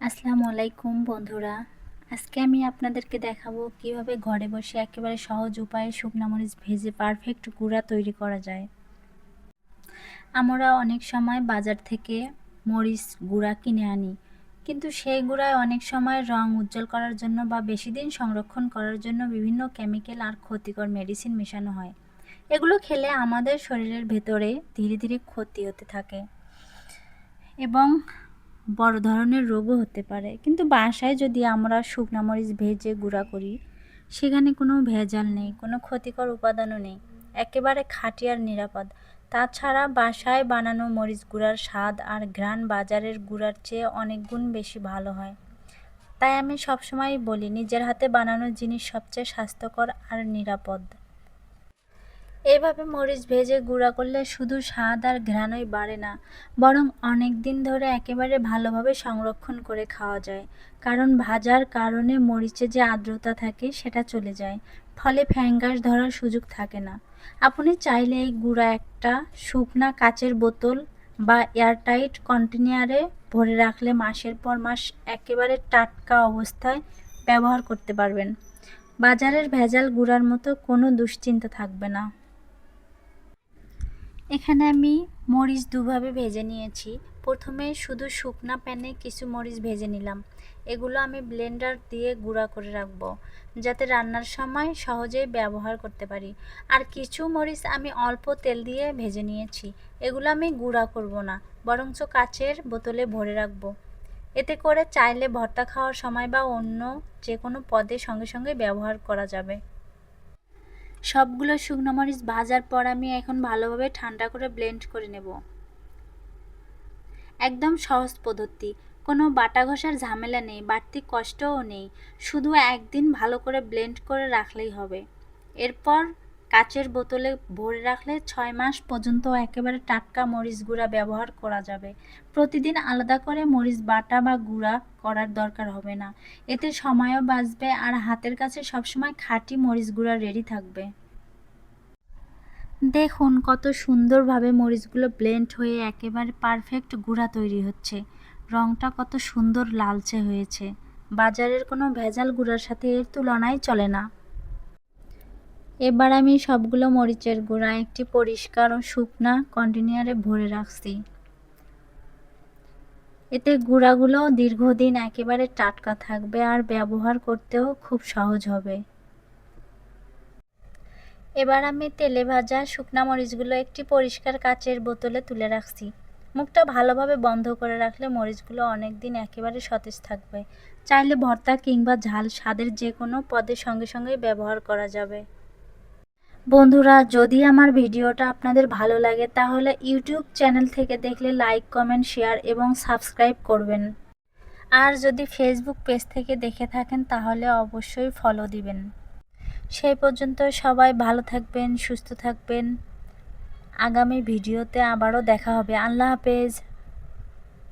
আসসালামু আলাইকুম বন্ধুরা। আজকে আমি আপনাদেরকে দেখাবো কীভাবে ঘরে বসে একেবারে সহজ উপায়ে শুকনো মরিচ ভেজে পারফেক্ট গুঁড়া তৈরি করা যায়। আমরা অনেক সময় বাজার থেকে মরিচ গুঁড়া কিনে আনি, কিন্তু সেই গুঁড়ায় অনেক সময় রং উজ্জ্বল করার জন্য বা বেশি দিন সংরক্ষণ করার জন্য বিভিন্ন কেমিক্যাল আর ক্ষতিকর মেডিসিন মেশানো হয়। এগুলো খেলে আমাদের শরীরের ভেতরে ধীরে ধীরে ক্ষতি হতে থাকে। এবং বড় ধরনের রোগও হতে পারে। কিন্তু বাসায় যদি আমরা শুকনা মরিচ ভেজে গুঁড়া করি, সেখানে কোনো ভেজাল নেই, কোনো ক্ষতিকর উপাদানও নেই। একেবারে খাঁটি আর নিরাপদ। তাছাড়া বাসায় বানানো মরিচ গুঁড়ার স্বাদ আর ঘ্রাণ বাজারের গুঁড়ার চেয়ে অনেক গুণ বেশি ভালো হয়। তাই আমি সবসময় বলি, নিজের হাতে বানানো জিনিস সবচেয়ে স্বাস্থ্যকর আর নিরাপদ। এভাবে মরিচ ভেজে গুঁড়া করলে শুধু স্বাদ আর ঘ্রাণই বাড়ে না, বরং অনেক দিন ধরে একেবারে ভালোভাবে সংরক্ষণ করে খাওয়া যায়। কারণ ভাজার কারণে মরিচে যে আর্দ্রতা থাকে সেটা চলে যায়, ফলে ফ্যাঙ্গাস ধরার সুযোগ থাকে না। আপনি চাইলে এই গুঁড়া একটা শুকনা কাচের বোতল বা এয়ারটাইট কন্টেনারে ভরে রাখলে মাসের পর মাস একেবারে টাটকা অবস্থায় ব্যবহার করতে পারবেন। বাজারের ভেজাল গুঁড়ার মতো কোনো দুশ্চিন্তা থাকবে না। এখানে আমি মরিচ দুভাবে ভেজে নিয়েছি। প্রথমে শুধু শুকনা প্যানে কিছু মরিচ ভেজে নিলাম। এগুলো আমি ব্লেন্ডার দিয়ে গুঁড়া করে রাখব, যাতে রান্নার সময় সহজেই ব্যবহার করতে পারি। আর কিছু মরিচ আমি অল্প তেল দিয়ে ভেজে নিয়েছি। এগুলো আমি গুঁড়া করব না, বরঞ্চ কাচের বোতলে ভরে রাখব। এতে করে চাইলে ভর্তা খাওয়ার সময় বা অন্য যে কোনো পদে সঙ্গে সঙ্গে ব্যবহার করা যাবে। সবগুলো শুকনো মরিচ ভাজার পর আমি এখন ভালোভাবে ঠান্ডা করে ব্লেন্ড করে নেব। একদম সহজ পদ্ধতি। কোনো বাটা ঘষার ঝামেলা নেই, বাড়তি কষ্টও নেই। শুধু একদিন ভালো করে ব্লেন্ড করে রাখলেই হবে। এরপর কাচের বোতলে ভরে রাখলে ছয় মাস পর্যন্ত একেবারে টাটকা মরিচ গুঁড়া ব্যবহার করা যাবে। প্রতিদিন আলাদা করে মরিচ বাটা বা গুঁড়া করার দরকার হবে না। এতে সময়ও বাঁচবে আর হাতের কাছে সবসময় খাঁটি মরিচ গুঁড়া রেডি থাকবে। দেখুন, কত সুন্দরভাবে মরিচগুলো ব্লেন্ড হয়ে একেবারে পারফেক্ট গুঁড়া তৈরি হচ্ছে। রঙটা কত সুন্দর লালচে হয়েছে। বাজারের কোনো ভেজাল গুঁড়ার সাথে এর তুলনায় চলে না। এবার আমি সবগুলো মরিচের গুঁড়া, একটি পরিষ্কার ও শুকনা কন্টেনারে ভরে রাখছি। এতে গুঁড়াগুলো দীর্ঘদিন একেবারে টাটকা থাকবে আর ব্যবহার করতেও খুব সহজ হবে। এবার আমি তেলে ভাজা শুকনা মরিচগুলো একটি পরিষ্কার কাচের বোতলে তুলে রাখছি। মুখটা ভালোভাবে বন্ধ করে রাখলে মরিচগুলো অনেক দিন একেবারে সতেজ থাকবে। চাইলে ভর্তা কিংবা ঝাল স্বাদের যে কোনো পদের সঙ্গে সঙ্গে ব্যবহার করা যাবে। বন্ধুরা, যদি আমার ভিডিওটা আপনাদের ভালো লাগে, তাহলে ইউটিউব চ্যানেল থেকে দেখলে লাইক, কমেন্ট, শেয়ার এবং সাবস্ক্রাইব করবেন। আর যদি ফেসবুক পেজ থেকে দেখে থাকেন, তাহলে অবশ্যই ফলো দিবেন। সেই পর্যন্ত সবাই ভালো থাকবেন, সুস্থ থাকবেন। আগামী ভিডিওতে আবারও দেখা হবে। আল্লাহ হাফেজ।